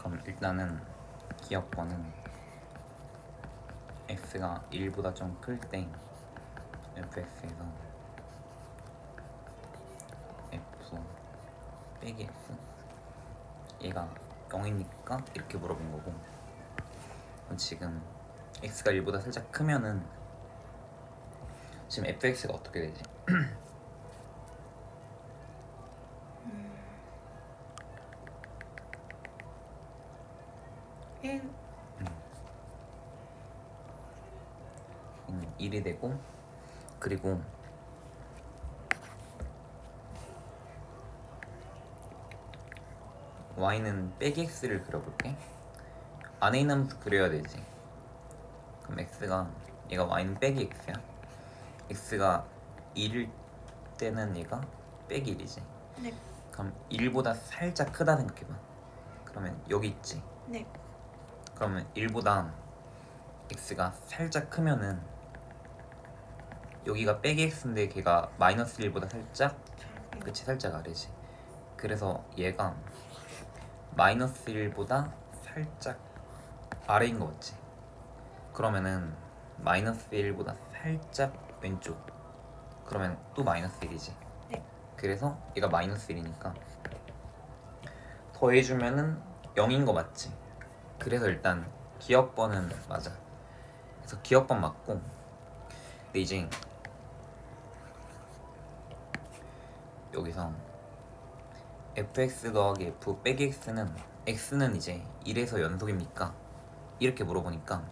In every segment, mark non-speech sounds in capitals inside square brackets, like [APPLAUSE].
그럼 일단은 기억번은 x가 1보다 좀 클 때 fx에서 f 빼기 x 얘가 0이니까 이렇게 물어본 거고 그럼 지금 x가 1보다 살짝 크면은 지금 fx가 어떻게 되지? [CLEARS THROAT] 일 음, 1이 되고 그리고 y는 빼기 x를 그려볼게. 안에 있는 함수 그려야 되지. 그럼 x가 얘가 y는 빼기 x야. X가 1일 때는 얘가 빼기 1이지. 네. 그럼 1보다 살짝 크다 생각해봐 그러면 여기 있지? 네. 그러면 1보다 x가 살짝 크면은 여기가 빼기 x인데 걔가 마이너스 1보다 살짝 그치 살짝 아래지. 그래서 얘가 마이너스 1보다 살짝 아래인 거 같지. 그러면은 마이너스 1보다 살짝 왼쪽. 그러면 또 마이너스 1이지. 네. 그래서 얘가 마이너스 1이니까 더해주면은 0인 거 맞지 그래서 일단 기억번은 맞아 그래서 기억번 맞고 근데 이제 여기서 fx 더하기 f 빼기 x는 x는 이제 1에서 연속입니까? 이렇게 물어보니까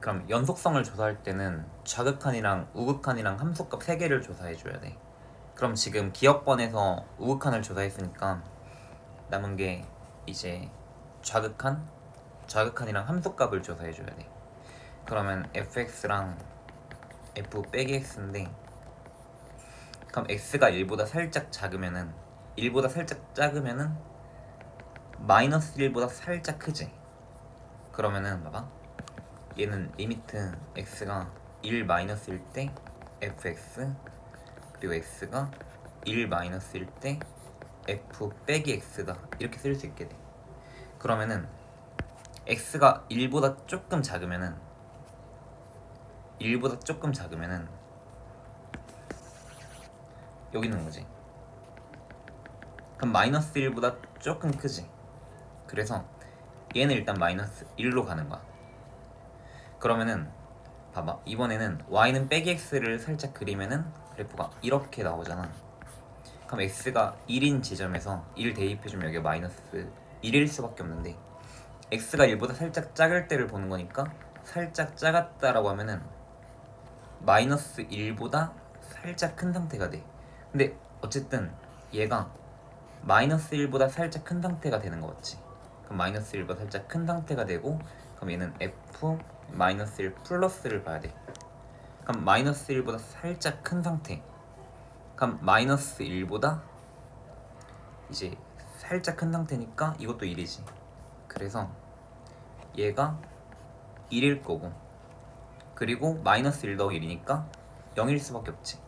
그럼 연속성을 조사할 때는 좌극한이랑 우극한이랑 함수값 3개를 조사해 줘야 돼 그럼 지금 기억번에서 우극한을 조사했으니까 남은 게 이제 좌극한, 좌극한이랑 함수값을 조사해 줘야 돼. 그러면 fx랑 f 빼기 x인데 그럼 x가 1보다 살짝 작으면은 1보다 살짝 작으면은 마이너스 1보다 살짝 크지. 그러면은 봐봐. 얘는 리미트 x가 1 마이너스일 때 fx 그리고 x가 1 마이너스일 때 f 빼기 x다 이렇게 쓸 수 있게 돼. 그러면은 x가 1보다 조금 작으면은 1보다 조금 작으면은 여기 있는 거지. 그럼 마이너스 1보다 조금 크지. 그래서 얘는 일단 마이너스 1로 가는 거야. 그러면은 봐봐 이번에는 y는 빼기 x를 살짝 그리면은 그래프가 이렇게 나오잖아. 그럼 x가 1인 지점에서 1 대입해주면 여기가 마이너스 1일 수밖에 없는데 x가 1보다 살짝 작을 때를 보는 거니까 살짝 작았다라고 하면은 마이너스 1보다 살짝 큰 상태가 돼. 근데 어쨌든 얘가 마이너스 1보다 살짝 큰 상태가 되는 거 같지. 그럼 마이너스 1보다 살짝 큰 상태가 되고 그럼 얘는 f 마이너스 1 플러스를 봐야 돼. 그럼 마이너스 1보다 살짝 큰 상태. 그럼 마이너스 1보다 이제 살짝 큰 상태니까 이것도 1이지. 그래서 얘가 1일 거고 그리고 마이너스 1 더하기 1이니까 0일 수밖에 없지.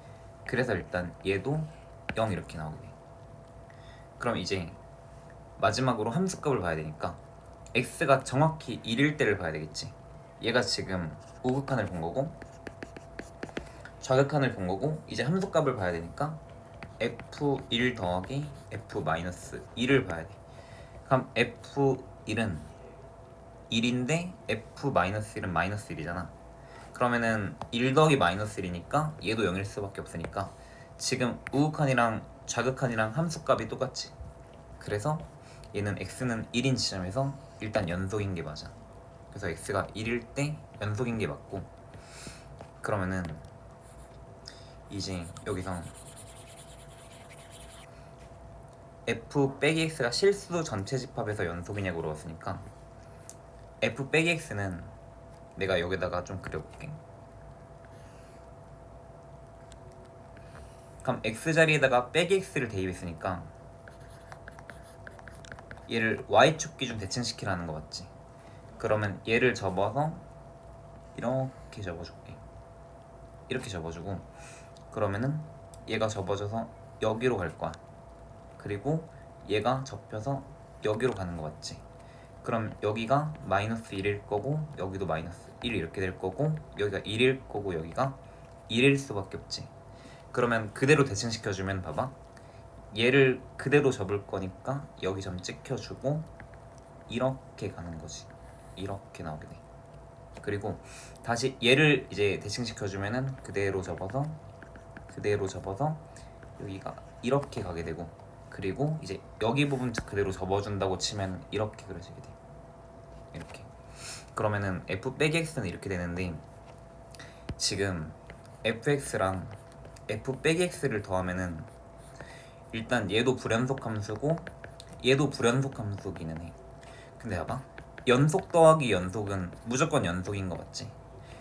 그래서 일단 얘도 0 이렇게 나오게 돼. 그럼 이제 마지막으로 함수값을 봐야 되니까 x가 정확히 1일 때를 봐야 되겠지. 얘가 지금 우극한을 본 거고 좌극한을 본 거고 이제 함수값을 봐야 되니까 f1 더하기 f 마이너스 1을 봐야 돼. 그럼 f1은 1인데 f 마이너스 1은 마이너스 1이잖아. 그러면은 1 더하기 마이너스 1이니까 얘도 0일 수밖에 없으니까 지금 우극한이랑 좌극한이랑 함수값이 똑같지. 그래서 얘는 x는 1인 지점에서 일단 연속인 게 맞아. 그래서 x가 1일 때 연속인 게 맞고 그러면은 이제 여기서 f 빼기 x가 실수 전체 집합에서 연속이냐고 물어봤으니까 f 빼기 x는 내가 여기다가 좀 그려볼게. 그럼 x 자리에다가 빼기 x를 대입했으니까 얘를 y축 기준 대칭시키라는 거 맞지? 그러면 얘를 접어서 이렇게 접어줄게. 이렇게 접어주고 그러면은 얘가 접어져서 여기로 갈 거야. 그리고 얘가 접혀서 여기로 가는 거 맞지? 그럼 여기가 마이너스 1일 거고 여기도 마이너스 1 이렇게 될 거고 여기가 1일 거고 여기가 1일 수밖에 없지. 그러면 그대로 대칭시켜주면 봐봐. 얘를 그대로 접을 거니까 여기 점 찍혀주고 이렇게 가는 거지. 이렇게 나오게 돼. 그리고 다시 얘를 이제 대칭시켜주면은 그대로 접어서 그대로 접어서 여기가 이렇게 가게 되고 그리고 이제 여기 부분 그대로 접어준다고 치면 이렇게 그려지게 돼. 이렇게. 그러면은 f 빼기 x는 이렇게 되는데 지금 fx랑 f 빼기 x를 더하면은 일단 얘도 불연속 함수고 얘도 불연속 함수기는 해. 근데 봐봐. 연속 더하기 연속은 무조건 연속인 거 맞지?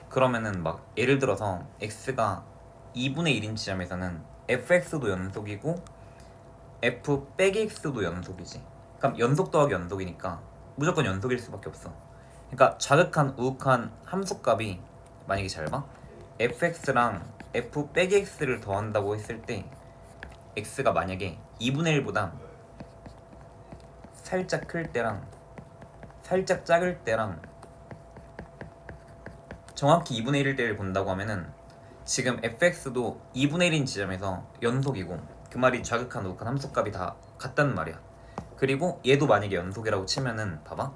그러면은 막 예를 들어서 x가 2분의 1인 지점에서는 fx도 연속이고 f 빼기 x도 연속이지. 그럼 연속 더하기 연속이니까 무조건 연속일 수밖에 없어. 그러니까 자극한 우극한 함수값이 만약에 잘 봐. fx랑 f 빼기 x를 더한다고 했을 때 x가 만약에 2분의 1보다 살짝 클 때랑 살짝 작을 때랑 정확히 2분의 1일 때를 본다고 하면은 지금 fx도 2분의 1인 지점에서 연속이고 그 말이 자극한 우극한 함수값이 다 같다는 말이야. 그리고 얘도 만약에 연속이라고 치면은 봐봐.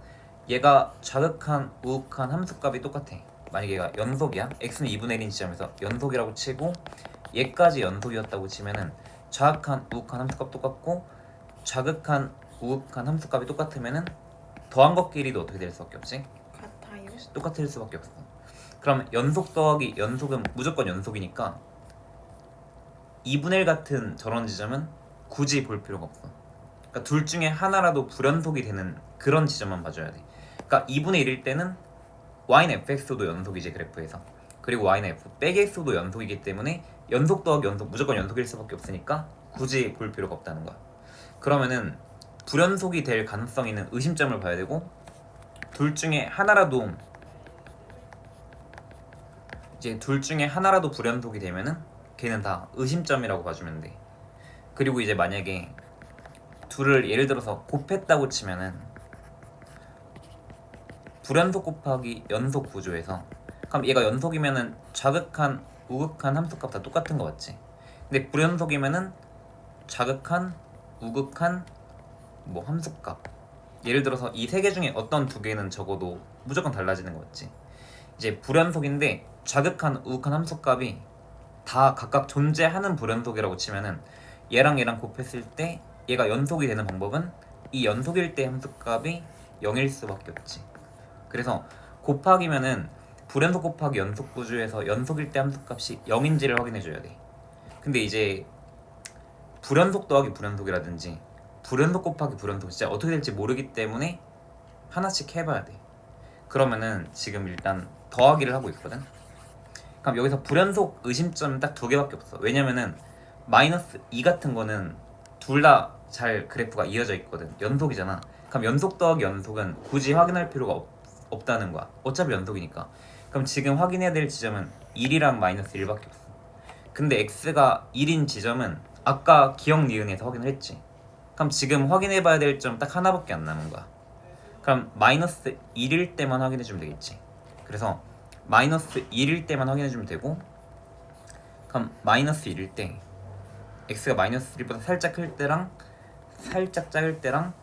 얘가 자극한 우극한 함수값이 똑같아. 만약에 얘가 연속이야. x는 2분의 1인 지점에서 연속이라고 치고 얘까지 연속이었다고 치면은 자극한 우극한 함수값 똑같고 자극한 우극한 함수값이 똑같으면은 더한 것끼리도 어떻게 될 수밖에 없지? 같아요. 똑같을 수밖에 없어. 그럼 연속 더하기 연속은 무조건 연속이니까 2분의 1 같은 저런 지점은 굳이 볼 필요가 없어. 그러니까 둘 중에 하나라도 불연속이 되는 그런 지점만 봐줘야 돼. 그러니까 2분의 1일 때는 y는 fx도 연속이지 그래프에서. 그리고 y는 f 빼기 x도 연속이기 때문에 연속 더하기 연속 무조건 연속일 수밖에 없으니까 굳이 볼 필요가 없다는 거야. 그러면은 불연속이 될 가능성이 있는 의심점을 봐야 되고 둘 중에 하나라도 이제 둘 중에 하나라도 불연속이 되면은 걔는 다 의심점이라고 봐주면 돼. 그리고 이제 만약에 둘을 예를 들어서 곱했다고 치면은 불연속 곱하기 연속 구조에서 그럼 얘가 연속이면은 자극한 우극한 함수값 다 똑같은 거 맞지? 근데 불연속이면은 자극한 우극한 뭐 함수값 예를 들어서 이 세 개 중에 어떤 두 개는 적어도 무조건 달라지는 거 맞지? 이제 불연속인데 자극한 우극한 함수값이 다 각각 존재하는 불연속이라고 치면은 얘랑 얘랑 곱했을 때 얘가 연속이 되는 방법은 이 연속일 때 함수값이 0일 수밖에 없지. 그래서 곱하기면은 불연속 곱하기 연속 구조에서 연속일 때 함수값이 0인지를 확인해 줘야 돼. 근데 이제 불연속 더하기 불연속이라든지 불연속 곱하기 불연속 진짜 어떻게 될지 모르기 때문에 하나씩 해봐야 돼. 그러면은 지금 일단 더하기를 하고 있거든. 그럼 여기서 불연속 의심점은 딱두 개밖에 없어. 왜냐면은 마이너스 2 같은 거는 둘 다 잘 그래프가 이어져 있거든. 연속이잖아. 그럼 연속 더하기 연속은 굳이 확인할 필요가 없, 없다는 거야. 어차피 연속이니까. 그럼 지금 확인해야 될 지점은 1이랑 마이너스 1밖에 없어. 근데 x가 1인 지점은 아까 기억 니은에서 확인을 했지. 그럼 지금 확인해 봐야 될 점 딱 하나밖에 안 남은 거야. 그럼 마이너스 1일 때만 확인해 주면 되겠지. 그래서 마이너스 1일 때만 확인해 주면 되고 그럼 마이너스 1일 때 x가 마이너스 1보다 살짝 클 때랑 살짝 작을 때랑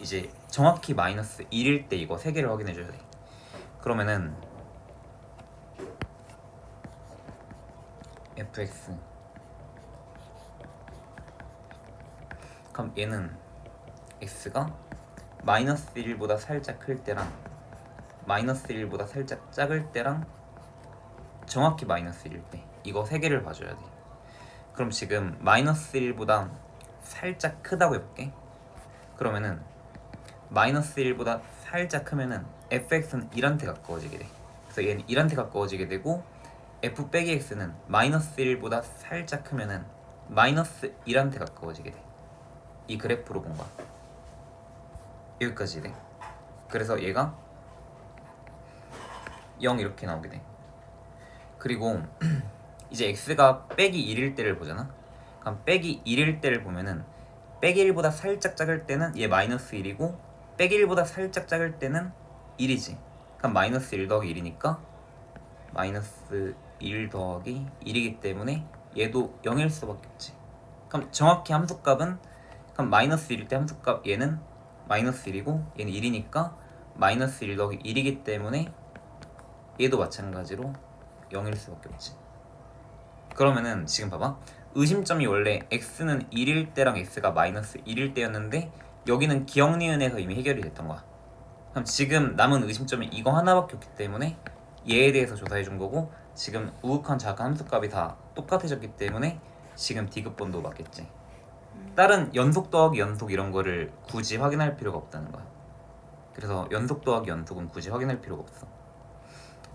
이제 정확히 마이너스 1일 때 이거 세 개를 확인해 줘야 돼. 그러면은 fx 그럼 얘는 x가 마이너스 1보다 살짝 클 때랑 마이너스 1보다 살짝 작을 때랑 정확히 마이너스 1일 때 이거 세 개를 봐줘야 돼. 그럼 지금 마이너스 1보다 살짝 크다고 해볼게. 그러면은 마이너스 1보다 살짝 크면은 fx는 1한테 가까워지게 돼. 그래서 얘는 1한테 가까워지게 되고 f 빼기 x는 마이너스 1보다 살짝 크면은 마이너스 1한테 가까워지게 돼. 이 그래프로 본 거야. 여기까지 돼. 그래서 얘가 0 이렇게 나오게 돼. 그리고 [CLEARS THROAT] 이제 x가 빼기 1일 때를 보잖아. 그럼 빼기 1일 때를 보면은 빼기 1보다 살짝 작을 때는 얘 마이너스 1이고 빼기 1보다 살짝 작을 때는 1이지. 그럼 마이너스 1 더하기 1이니까 마이너스 1 더하기 1이기 때문에 얘도 0일 수밖에 없지. 그럼 정확히 함수값은 그럼 마이너스 1일 때 함수값 얘는 마이너스 1이고 얘는 1이니까 마이너스 1 더하기 1이기 때문에 얘도 마찬가지로 0일 수밖에 없지. 그러면은 지금 봐봐. 의심점이 원래 x는 1일 때랑 x가 마이너스 1일 때였는데 여기는 기억 니은에서 이미 해결이 됐던 거야. 그럼 지금 남은 의심점이 이거 하나밖에 없기 때문에 얘에 대해서 조사해 준 거고 지금 우극한 작은 함수값이 다 똑같아졌기 때문에 지금 디귿번도 맞겠지. 다른 연속 더하기 연속 이런 거를 굳이 확인할 필요가 없다는 거야. 그래서 연속 더하기 연속은 굳이 확인할 필요가 없어.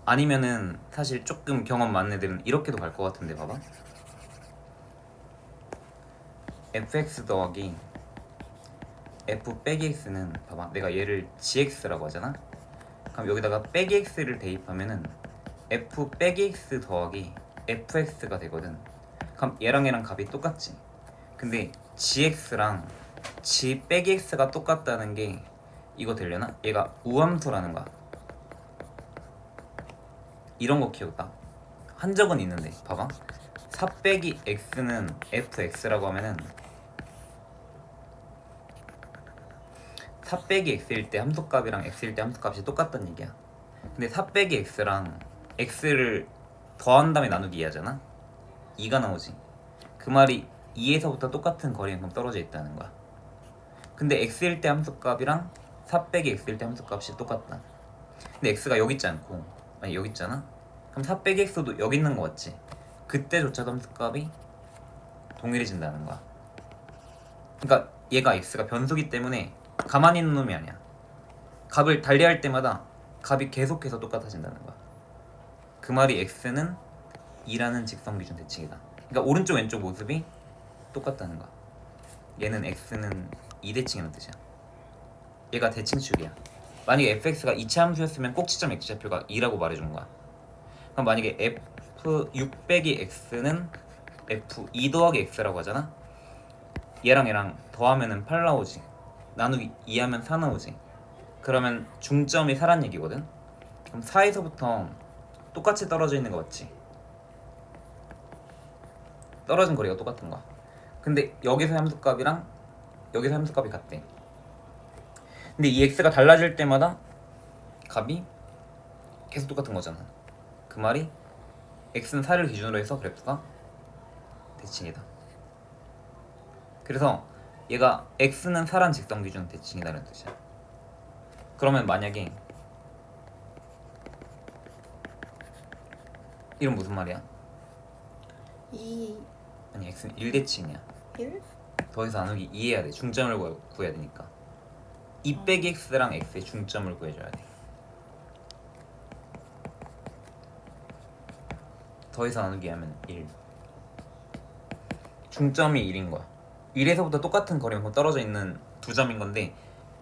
아니면은 사실 조금 경험 많은 애들은 이렇게도 갈 것 같은데 봐봐. fx 더하기 f 빼기 x는 봐봐 내가 얘를 gx라고 하잖아. 그럼 여기다가 빼기 x를 대입하면은 f 빼기 x 더하기 fx가 되거든. 그럼 얘랑 얘랑 값이 똑같지. 근데 gx랑 g 빼기 x가 똑같다는 게 이거 되려나? 얘가 우함수라는 거야. 이런 거 기억나? 한 적은 있는데 봐봐. 4 빼기 x는 fx라고 하면은 4 빼기 x일 때 함수값이랑 x일 때 함수값이 똑같다는 얘기야. 근데 4 빼기 x랑 x를 더한 다음에 나누기 2 하잖아? 2가 나오지. 그 말이 2에서부터 똑같은 거리만큼 떨어져 있다는 거야. 근데 x일 때 함수값이랑 4 빼기 x일 때 함수값이 똑같다. 근데 x가 여기 있지 않고 아니 여기 있잖아. 그럼 4 빼기 x도 여기 있는 거 같지? 그때조차도 함수값이 동일해진다는 거야. 그러니까 얘가 x가 변수기 때문에 가만히 있는 놈이 아니야. 값을 달리할 때마다 값이 계속해서 똑같아진다는 거야. 그 말이 x는 2라는 직선 기준 대칭이다. 그러니까 오른쪽 왼쪽 모습이 똑같다는 거야. 얘는 x는 2대칭이라는 뜻이야. 얘가 대칭축이야 만약에 fx가 이차 함수였으면 꼭지점 x좌표가 2라고 말해준 거야. 그럼 만약에 f 6 빼기 x는 f 2 더하기 x라고 하잖아? 얘랑 얘랑 더하면은 8 나오지. 나누기 2 하면 4 나오지. 그러면 중점이 4란 얘기거든? 그럼 4에서부터 똑같이 떨어져 있는 거 맞지? 떨어진 거리가 똑같은 거야. 근데 여기서 함수값이랑 여기서 함수값이 같대 근데 이 x가 달라질 때마다 값이 계속 똑같은 거잖아. 그 말이 x는 4를 기준으로 해서 그래프가 대칭이다. 그래서 얘가 x는 4란 직선 기준 대칭이다라는 뜻이야. 그러면 만약에 이건 무슨 말이야? 2, 아니 x는 1대칭이야. 1? 더 이상 나누기 2해야 돼. 중점을 구- 구해야 되니까 2 빼기 x랑 x의 중점을 구해줘야 돼. 더 이상 나누기 하면 1 중점이 1인 거야. 1에서부터 똑같은 거리만큼 떨어져 있는 두 점인 건데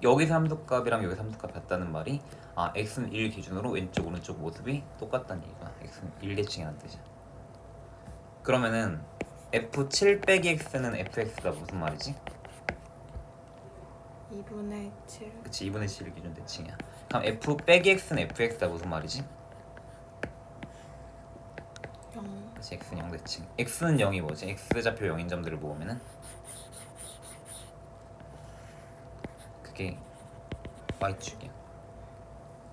여기서 함수값이랑 여기서 함수값이 같다는 말이 아 x는 1 기준으로 왼쪽 오른쪽 모습이 똑같다는 얘기가 x는 1 대칭이라는 뜻이야. 그러면은 f7 빼기 x는 fx가 무슨 말이지? 2분의 7 그치 2분의 7 기준 대칭이야 그럼 f 빼기 x는 fx가 무슨 말이지? 0 그치 x는 0 대칭 x는 0이 뭐지? x좌표 0인 점들을 모으면은 그게 y축이야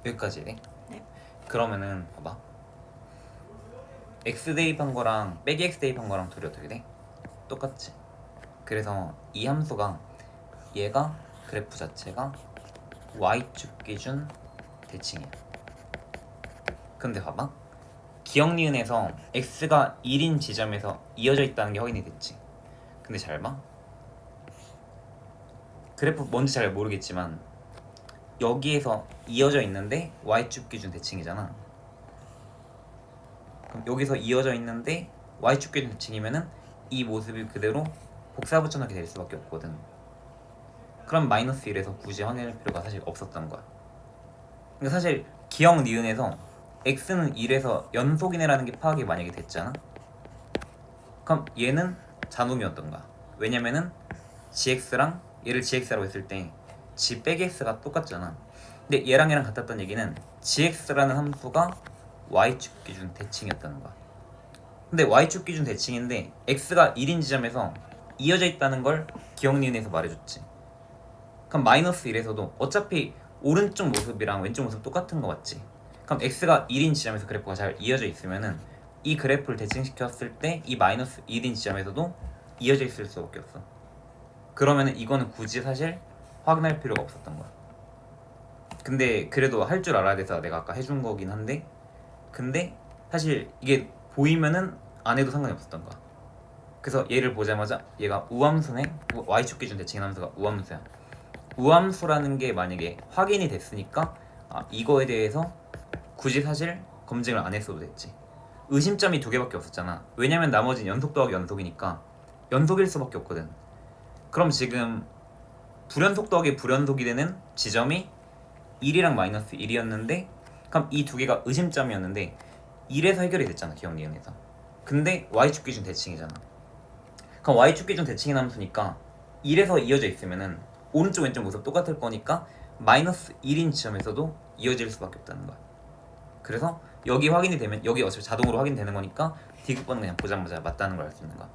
여기까지 돼? 네. 그러면은 봐봐 x 대입한 거랑 빼기 x 대입한 거랑 둘이 어떻게 돼? 똑같지 그래서 이 함수가 얘가 그래프 자체가 y축 기준 대칭이야 근데 봐봐 기억 니은에서 x가 1인 지점에서 이어져 있다는 게 확인이 됐지 근데 잘 봐. 그래프 뭔지 잘 모르겠지만 여기에서 이어져 있는데 y축 기준 대칭이잖아. 그럼 여기서 이어져 있는데 y축 기준 대칭이면은 이 모습이 그대로 복사 붙여넣기 될 수밖에 없거든. 그럼 마이너스 1에서 굳이 확인할 필요가 사실 없었던 거야. 그러니까 사실 기억 니은에서 x는 1에서 연속이네라는 게 파악이 만약에 됐잖아. 그럼 얘는 잔음이었던 거야. 왜냐면은 gx랑 얘를 gx라고 했을 때 g 빼기 x가 똑같잖아. 근데 얘랑 얘랑 같았던 얘기는 gx라는 함수가 y축 기준 대칭이었다는 거야. 근데 y축 기준 대칭인데 x가 1인 지점에서 이어져 있다는 걸 기억 니은에서 말해줬지. 그럼 마이너스 1에서도 어차피 오른쪽 모습이랑 왼쪽 모습 똑같은 거 맞지? 그럼 x가 1인 지점에서 그래프가 잘 이어져 있으면은 이 그래프를 대칭시켰을 때 이 마이너스 1인 지점에서도 이어져 있을 수밖에 없어. 그러면은 이거는 굳이 사실 확인할 필요가 없었던 거야. 근데 그래도 할 줄 알아야 돼서 내가 아까 해준 거긴 한데 근데 사실 이게 보이면은 안 해도 상관이 없었던 거야. 그래서 얘를 보자마자 얘가 우함수네 y축 기준 대칭 함수가 우함수야. 우함수라는 게 만약에 확인이 됐으니까 아, 이거에 대해서 굳이 사실 검증을 안 했어도 됐지. 의심점이 두 개밖에 없었잖아. 왜냐면 나머지는 연속 더하기 연속이니까 연속일 수밖에 없거든. 그럼 지금 불연속 더하기 불연속이 되는 지점이 1이랑 마이너스 1이었는데 그럼 이 두 개가 의심점이었는데 1에서 해결이 됐잖아 기억 니은에서 근데 y축 기준 대칭이잖아 그럼 y축 기준 대칭이 함수니까 1에서 이어져 있으면은 오른쪽 왼쪽 모습 똑같을 거니까 마이너스 1인 지점에서도 이어질 수밖에 없다는 거야. 그래서 여기 확인이 되면 여기 어차피 자동으로 확인되는 거니까 디귿번은 그냥 보자마자 맞다는 걸 알 수 있는 거야